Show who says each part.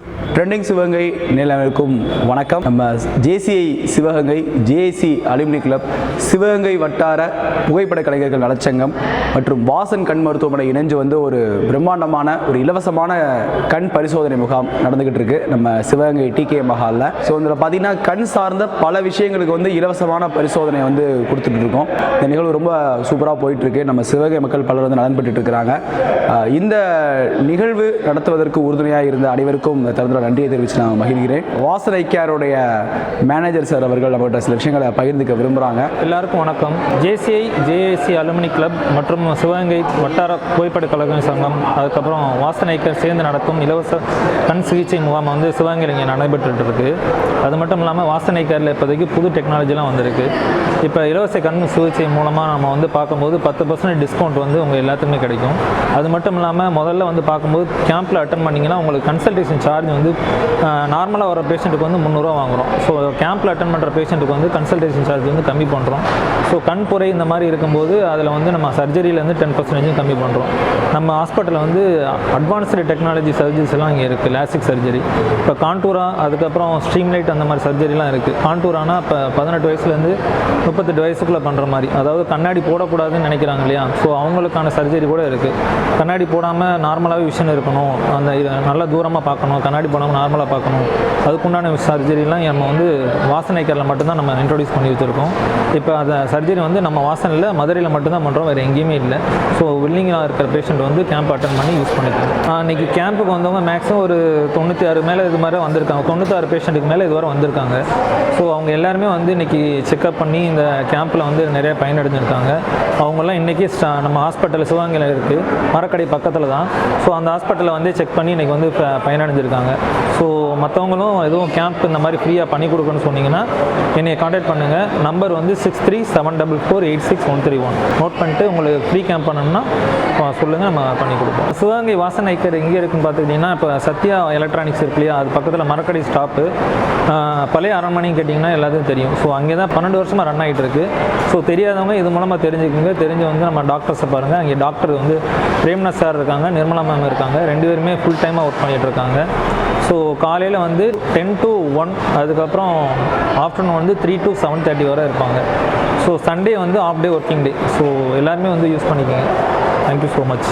Speaker 1: Yeah. Trending Sivaganga நிலவிற்கும் வணக்கம். நம்ம JCI Sivaganga JC alumni club Sivaganga வட்டார புகைப்பட கலைஞர்கள் நலச்சங்கம் மற்றும் வாசன் கண் மருத்துவமனை இணைஞ்சு வந்து ஒரு பிரம்மாண்டமான ஒரு இலவசமான கண் பரிசோதனை முகாம் நடந்துகிட்டு இருக்கு நம்ம சிவகங்கை டிகே மஹாலில் ஸோ இதில் பார்த்தீங்கன்னா கண் சார்ந்த பல விஷயங்களுக்கு வந்து இலவசமான பரிசோதனை வந்து கொடுத்துட்டு இருக்கோம். இந்த நிகழ்வு ரொம்ப சூப்பராக போயிட்டு இருக்கு. நம்ம சிவகங்கை மக்கள் பலர் வந்து நலன் பெற்றுட்டு இருக்கிறாங்க இந்த நிகழ்வு நடத்துவதற்கு உறுதுணையாக இருந்த அனைவருக்கும் இந்த நன்றியை தெரிவித்து நான் மகிழ்கிறேன். வாசனை கேருடைய மேனேஜர் சார் அவர்கள் நம்மகிட்ட சில விஷயங்களை பகிர்ந்துக்க விரும்புகிறாங்க
Speaker 2: எல்லாருக்கும் வணக்கம். ஜேசிஐ ஜேஏசி அலுமினி கிளப் மற்றும் சிவகங்கை வட்டார புகைப்பட கழக சங்கம். அதுக்கப்புறம் வாசனைக்கர் சேர்ந்து நடக்கும் இலவச கண் சிகிச்சை முகாம் வந்து சிவகங்கையில் இங்கே நடைபெற்றுட்டு இருக்கு அது மட்டும் இல்லாமல் வாசனைக்கரில் இப்போதைக்கு புது டெக்னாலஜிலாம் வந்திருக்கு. இப்போ இலவச கண் சிகிச்சை மூலமாக நம்ம வந்து பார்க்கும்போது பத்து பர்சன்ட் டிஸ்கவுண்ட் வந்து உங்கள் எல்லாத்துக்குமே கிடைக்கும். அது மட்டும் இல்லாமல் முதல்ல வந்து பார்க்கும்போது கேம்பில் அட்டன் பண்ணிங்கன்னா உங்களுக்கு கன்சல்டேஷன் சார்ஜ் வந்து நார்மலாக வர பேஷண்ட்டுக்கு வந்து முந்நூறுரூவா வாங்குறோம். ஸோ கேம்பில் அட்டன் பண்ணுற பேஷண்ட்டுக்கு வந்து கன்சல்டேஷன் சார்ஜ் வந்து கம்மி பண்ணுறோம் ஸோ கண் புரை இந்த மாதிரி இருக்கும்போது அதில் வந்து நம்ம சர்ஜரியிலேருந்து டென் பர்சன்டேஜும் கம்மி பண்ணுறோம் நம்ம ஹாஸ்பிட்டலில் வந்து அட்வான்ஸ்டு டெக்னாலஜி சர்ஜரிஸ் எல்லாம் இங்கே இருக்குது லேசிக் சர்ஜரி இப்போ கான்டூரா அதுக்கப்புறம் ஸ்ட்ரீம்லைட் அந்த மாதிரி சர்ஜரிலாம் இருக்குது கான்டூரானா இப்போ பதினெட்டு வயசுலேருந்து முப்பத்தெட்டு வயசுக்குள்ளே பண்ணுற மாதிரி. அதாவது கண்ணாடி போடக்கூடாதுன்னு நினைக்கிறாங்க இல்லையா? ஸோ அவங்களுக்கான சர்ஜரி கூட இருக்குது கண்ணாடி போடாமல் நார்மலாகவே விஷன் இருக்கணும். அந்த நல்லா தூரமாக பார்க்கணும். கண்ணாடி போடாமல் நார்மலாக பார்க்கணும். அதுக்குண்டான சர்ஜரிலாம் நம்ம வந்து வாசனைக்கரில் மட்டும்தான் நம்ம இன்ட்ரடியூஸ் பண்ணி வச்சுருக்கோம். இப்போ அந்த சர்ஜரி வந்து நம்ம வாசனையில் மதுரையில் மட்டும்தான் பண்ணுறோம் வேறு எங்கேயுமே இல்லை. ஸோ வில்லிங்காக இருக்கிற பேஷண்ட் வந்து கேம்ப் அட்டன் பண்ணி யூஸ் பண்ணிக்கலாம். அன்றைக்கி கேம்புக்கு வந்தவங்க மேக்ஸிமம் ஒரு தொண்ணூற்றி ஆறு மேலே இது மாதிரி வந்திருக்காங்க. தொண்ணூத்தாறு பேஷண்ட்டுக்கு மேலே இதுவரை வந்திருக்காங்க. ஸோ அவங்க எல்லாருமே வந்து இன்னைக்கு செக்அப் பண்ணி இந்த கேம்பில் வந்து நிறைய பயனடைஞ்சிருக்காங்க. அவங்கெல்லாம் இன்றைக்கி நம்ம ஹாஸ்பிட்டல் சிவகங்கையில் இருக்குது மரக்கடை பக்கத்தில் தான். ஸோ அந்த ஹாஸ்பிட்டலில் வந்து செக் பண்ணி இன்றைக்கி வந்து ப- பயனடைஞ்சிருக்காங்க. ஸோ மற்றவங்களும் எதுவும் கேம்ப் இந்த மாதிரி ஃப்ரீயாக பண்ணி கொடுக்கணும்னு சொன்னீங்கன்னா என்னை காண்டாக்ட் பண்ணுங்கள் நம்பர் வந்து six three seven double four eight six one three one note பண்ணிட்டு உங்களுக்கு ஃப்ரீ கேம்ப் பண்ணணும்னா சொல்லுங்கள் நம்ம பண்ணி கொடுப்போம். சிவகங்கை வாசனைக்கர் எங்கே இருக்குன்னு பார்த்துக்கிட்டிங்கன்னா இப்போ சத்யா எலக்ட்ரானிக்ஸ் இருக்கு இல்லையா அது பக்கத்தில் மரக்கடை ஸ்டாப்பு பழைய அரண்மனைன்னு கேட்டிங்கன்னா எல்லாத்துக்கும் தெரியும். ஸோ அங்கே தான் பன்னெண்டு வருஷமாக ரன் ஆகிட்டு இருக்கு ஸோ தெரியாதவங்க இது மூலமாக தெரிஞ்சுக்கோங்க. தெரிஞ்சு வந்து நம்ம டாக்டர்ஸை பாருங்கள் அங்கே டாக்டர் வந்து பிரேம்நாத் சார் இருக்காங்க நிர்மலா மேம் இருக்காங்க. ரெண்டு பேருமே ஃபுல் டைமாக ஒர்க் பண்ணிகிட்டு இருக்காங்க ஸோ காலையில் வந்து டென் டு ஒன் அதுக்கப்புறம் ஆஃப்டர்நூன் வந்து த்ரீ டு செவன் தேர்ட்டி வரை இருப்பாங்க. ஸோ சண்டே வந்து off day working day so எல்லாருமே வந்து யூஸ் பண்ணிக்கோங்க. Thank you so much